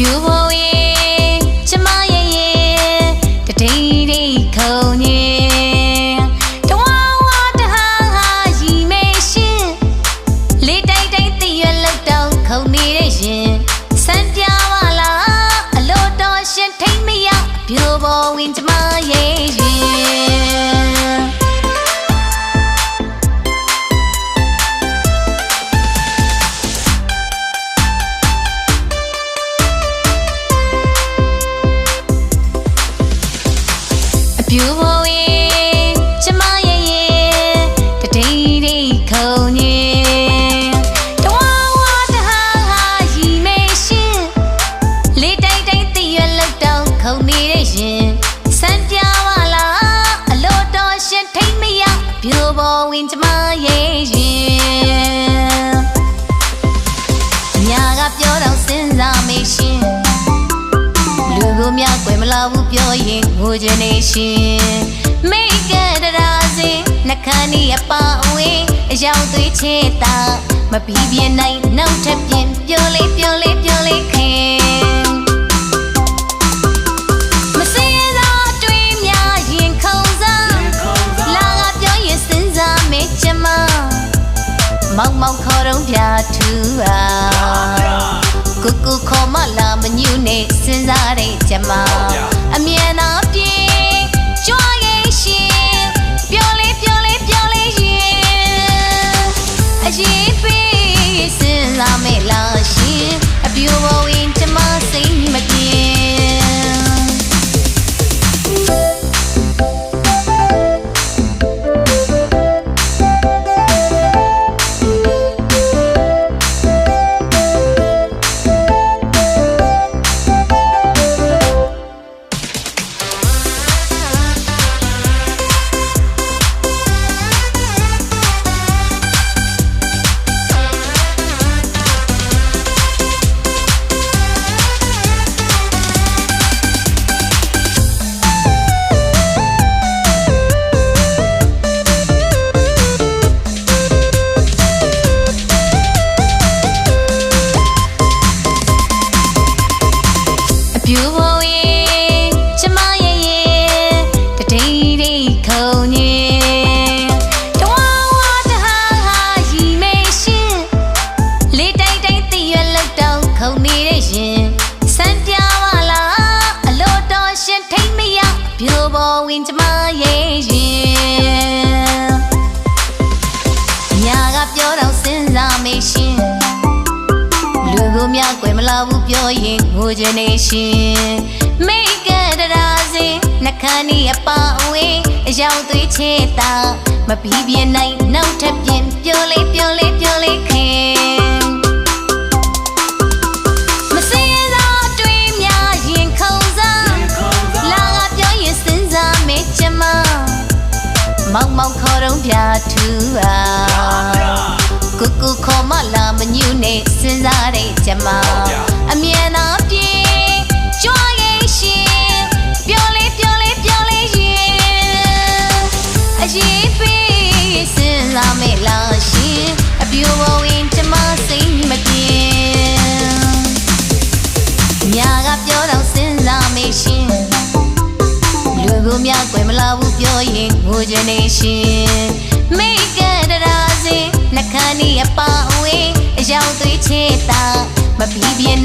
ပြူဖို့ အ ရင်ငိုချင်နေရှင်မိတ်ကတရာစင်နှခမ်းနီအပါအဝင်အရောက်သွေးချေတာမပြီးပြင်းနိုင်နောက်ထပ်ပြင်ပြောလေးပြောလေးပြောလေးခင်မစင်းရသောတွေးများရင်ခုန်စားလာကပြောရင်စဉ်းစားမေးချင်မမောင်မောင်ခေါ်တော့ပြထူပါကိုကိုခေါ်မလာမညူနဲ့စဉ်းစားတဲ့ကြမ အပြူဘဝေကျမရဲ့ရဲ့တတိတိခုံညင်တဝဝတဟာဟာရီမေရှင်လေးတိုက်တိုက်တရွက်လောက်တော့ခုံနေတဲ့ရှင်စံပြပါလားအလို့တော်ရှင်ထိမ့်မရပြူဘဝင်ကျမရဲ့ လူကိုမြကွယ်မလာဘူးပြောရင်ငိုချင်နေရှင်မိတ်ကတရာစင်နှခမ်းနီအပါအဝင်အရောက်သွေးချေတာမပြီးပြင်းနိုင်နောက်ထပ်ပြင်ပြောလေးပြောလေးပြောလေးခင်မစင်းရသောတွေးများရင်ခုန်စားလာကပြောရင်စဉ်းစားမေးချင်မမောင်မောင်ခေါ်တော့ပြထူပါကိုကိုခေါ်မ လာမညူနဲ့စဉ်းစားတဲ့ကြမအမြန်သာပြေကြွားရဲ့ရှင်ပြောလေးပြောလေးပြောလေးရင်အရေးပေးစဉ်းစားမေလားရှင်အပြိုဘဝင်ကျမစိတ်မပြေညာကပြောတော့စဉ်းစားမေရှင်လူကိုမြကွယ်မလာဘူးပြောရင်ငိုချင်နေရှင် a bien